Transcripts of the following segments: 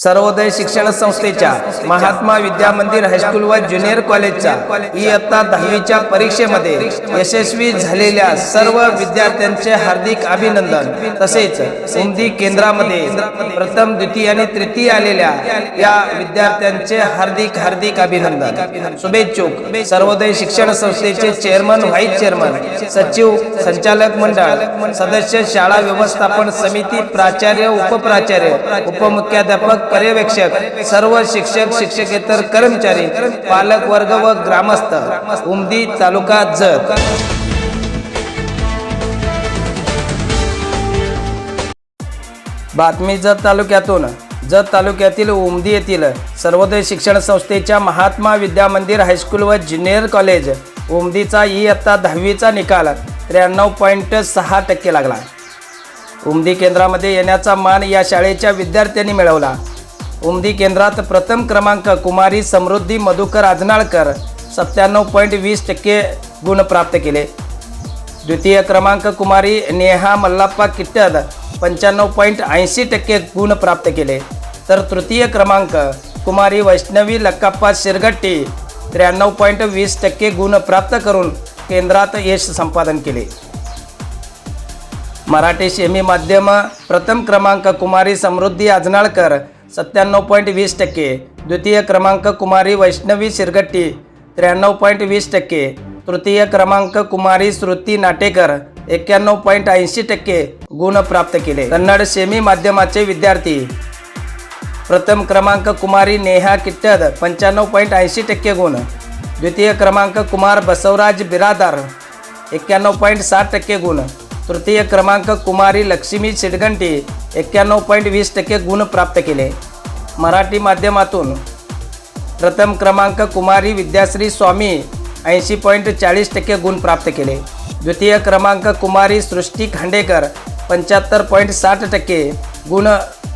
सर्वोदय शिक्षण संस्थेच्या महात्मा विद्या मंदिर हायस्कूल व ज्युनियर कॉलेजच्या इयत्ता दहावीच्या परीक्षेमध्ये यशस्वी झालेल्या सर्व विद्यार्थ्यांचे हार्दिक अभिनंदन. तसेच सिंधी केंद्रामध्ये प्रथम द्वितीय आणि तृतीय आलेल्या या विद्यार्थ्यांचे हार्दिक हार्दिक अभिनंदन. शुभेच्छुक. सर्वोदय शिक्षण संस्थेचे चेअरमन व्हाईस चेअरमन सचिव संचालक मंडळ सदस्य शाळा व्यवस्थापन समिती प्राचार्य उपप्राचार्य उपमुख्याध्यापक पर्यवेक्षक सर्व शिक्षक शिक्षकेतर कर्मचारी पालक वर्ग व ग्रामस्थ उमदी तालुका जत. बातमी जत तालुक्यातून. जत तालुक्यातील उमदी येथील सर्वोदय शिक्षण संस्थेच्या महात्मा विद्या मंदिर हायस्कूल व ज्युनियर कॉलेज उमदीचा इयत्ता दहावीचा निकाल त्र्याण्णव पॉईंट सहा टक्के लागला. उमदी केंद्रामध्ये येण्याचा मान या शाळेच्या विद्यार्थ्यांनी मिळवला. उमदी केंद्रात प्रथम क्रमांक कुमारी समृद्धी मधुकर आजनाळकर सत्त्याण्णव पॉईंट वीस टक्के गुण प्राप्त केले. द्वितीय क्रमांक कुमारी नेहा मल्लाप्पा किट्टद पंच्याण्णव पॉईंट ऐंशी टक्के गुण प्राप्त केले. तर तृतीय क्रमांक कुमारी वैष्णवी लक्काप्पा शिरगट्टी त्र्याण्णव पॉईंट वीस टक्के गुण प्राप्त करून केंद्रात यश संपादन केले. मराठी सेमी माध्यम प्रथम क्रमांक कुमारी समृद्धी आजनाळकर सत्त्याण्णव पॉईंट वीस टक्के द्वितीय क्रमांक कुमारी वैष्णवी शिरगट्टी त्र्याण्णव पॉईंट वीस टक्के तृतीय क्रमांक कुमारी श्रुती नाटेकर एक्क्याण्णव पॉईंट ऐंशी टक्के गुण प्राप्त केले. कन्नड सेमी माध्यमाचे विद्यार्थी. प्रथम क्रमांक कुमारी नेहा किट्टद पंच्याण्णव पॉईंट ऐंशी टक्के गुण. द्वितीय क्रमांक कुमार बसवराज बिरादार एक्क्याण्णव पॉईंट साठ टक्के गुण. तृतीय क्रमांक कुमारी लक्ष्मी शिडगंटी एक्क्याण्णव पॉईंट वीस टक्के गुण प्राप्त केले. मराठी माध्यमातून प्रथम क्रमांक कुमारी विद्याश्री स्वामी ऐंशी पॉईंट चाळीस टक्के गुण प्राप्त केले. द्वितीय क्रमांक कुमारी सृष्टी खांडेकर पंच्याहत्तर पॉईंट साठ टक्के गुण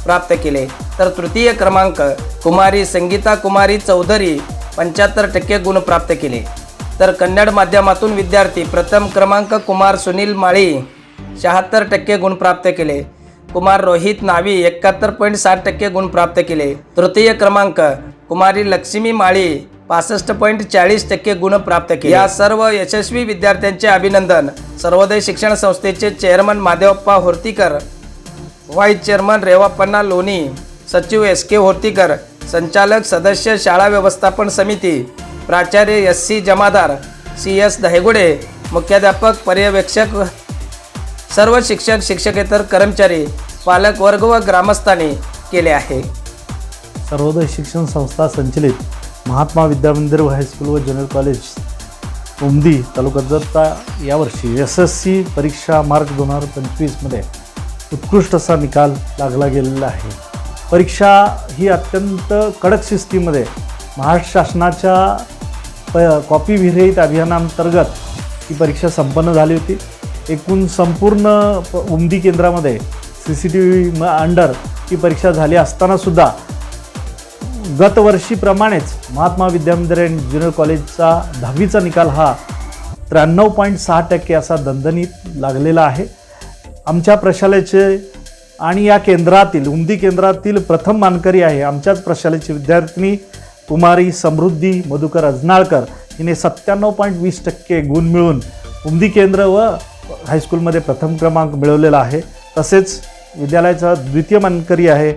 प्राप्त केले. तर तृतीय क्रमांक कुमारी संगीता कुमारी चौधरी पंच्याहत्तर टक्के गुण प्राप्त केले. तर कन्नड माध्यमातून विद्यार्थी प्रथम क्रमांक कुमार सुनील माळी शहात्तर टक्के गुण प्राप्त केले. कुमार रोहित नावी एकाहत्तर पॉईंट साठ टक्के गुण प्राप्त केले. तृतीय क्रमांक कुमारी लक्ष्मी माळी पासष्ट पॉईंट चाळीस टक्के गुण प्राप्त केले. या सर्व यशस्वी विद्यार्थ्यांचे अभिनंदन. सर्वोदय शिक्षण संस्थेचे chairman Madhavappa Hortikar vice chairman Revappanna Loni सचिव एस के होर्तीकर संचालक सदस्य शाळा व्यवस्थापन समिती प्राचार्य S C Jamadar C S Dahegude मुख्याध्यापक पर्यवेक्षक सर्व शिक्षक शिक्षकेतर कर्मचारी पालक वर्ग व ग्रामस्थांनी केले आहे. सर्वोदय शिक्षण संस्था संचलित महात्मा विद्या मंदिर हायस्कूल व जनरल कॉलेज उमदी तालुका जत्ता यावर्षी एस एस सी परीक्षा मार्च दोन हजार पंचवीसमध्ये उत्कृष्ट असा निकाल लागला गेलेला आहे. परीक्षा ही अत्यंत कडक शिस्तीमध्ये महाराष्ट्र शासनाच्या प कॉपी विरहित अभियानांतर्गत ही परीक्षा संपन्न झाली होती. एकूण संपूर्ण प उमदी केंद्रामध्ये C C T V under ही परीक्षा झाली असतानासुद्धा गतवर्षीप्रमाणेच महात्मा विद्यामंदिर अँड ज्युनियर कॉलेजचा दहावीचा निकाल हा त्र्याण्णव पॉईंट सहा टक्के असा दणदणीत लागलेला आहे. आमच्या प्रशालेचे आणि या केंद्रातील उमदी केंद्रातील प्रथम मानकरी आहे आमच्याच प्रशालेची विद्यार्थिनी कुमारी समृद्धी मधुकर अजनाळकर. हिने सत्त्याण्णव पॉईंट वीस टक्के गुण मिळून उमदी केंद्र व हायस्कूलमध्ये प्रथम क्रमांक मिळवलेला आहे. तसेच विद्यालयाचा द्वितीय मानकरी आहे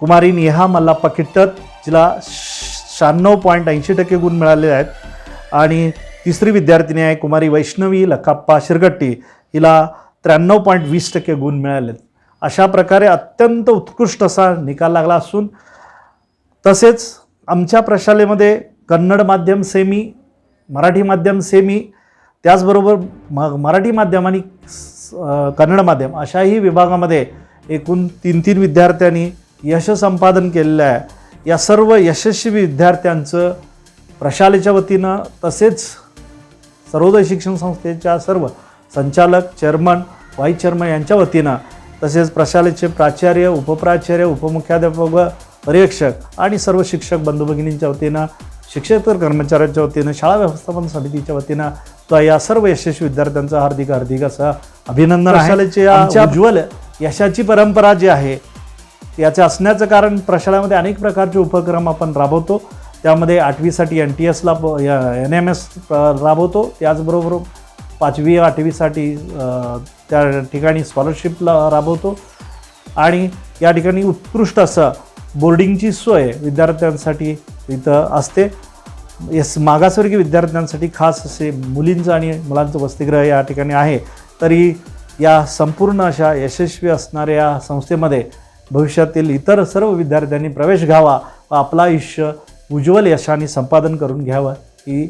कुमारी नेहा मल्लाप्पा किट्टत जिला शहाण्णव पॉईंट ऐंशी टक्के गुण मिळाले आहेत. आणि तिसरी विद्यार्थिनी आहे कुमारी वैष्णवी लखाप्पा शिरगट्टी हिला त्र्याण्णव पॉईंट वीस टक्के गुण मिळालेत. अशा प्रकारे अत्यंत उत्कृष्ट असा निकाल लागला असून तसेच आमच्या प्रशालेमध्ये कन्नड माध्यम सेमी मराठी माध्यम सेमी त्याचबरोबर म मराठी माध्यम आणि स- कन्नड माध्यम अशाही विभागामध्ये एकूण तीन तीन विद्यार्थ्यांनी यश संपादन केलेलं आहे. या सर्व यशस्वी विद्यार्थ्यांचं प्रशालेच्या वतीनं तसेच सर्वोदय शिक्षण संस्थेच्या सर्व संचालक चेअरमन व्हाईस चेअरमन यांच्या वतीनं तसेच प्रशालेचे प्राचार्य उपप्राचार्य उपमुख्याध्यापक व पर्यवेक्षक आणि सर्व शिक्षक बंधू भगिनींच्या वतीनं शिक्षकेतर कर्मचाऱ्यांच्या वतीनं शाळा व्यवस्थापन समितीच्या वतीनं तो या सर्व यशस्वी विद्यार्थ्यांचं हार्दिक हार्दिक असं अभिनंदन आहे. शाळेचे या उज्ज्वल यशाची परंपरा जी आहे याचे असण्याचं कारण प्रशालेमध्ये अनेक प्रकारचे उपक्रम आपण राबवतो. त्यामध्ये आठवीसाठी एन टी एसला एन एम एस राबवतो. त्याचबरोबर पाचवी आठवीसाठी त्या ठिकाणी स्कॉलरशिपला राबवतो. आणि या ठिकाणी उत्कृष्ट असं बोर्डिंगची सोय विद्यार्थ्यांसाठी इथं असते. यस मागासवर्गीय विद्यार्थ्यांसाठी खास असे मुलींचं आणि मुलांचं वसतिगृह या ठिकाणी आहे. तरी या संपूर्ण अशा यशस्वी असणाऱ्या या संस्थेमध्ये भविष्यातील इतर सर्व विद्यार्थ्यांनी प्रवेश घ्यावा व आपलं आयुष्य उज्ज्वल यशाने संपादन करून घ्यावं ही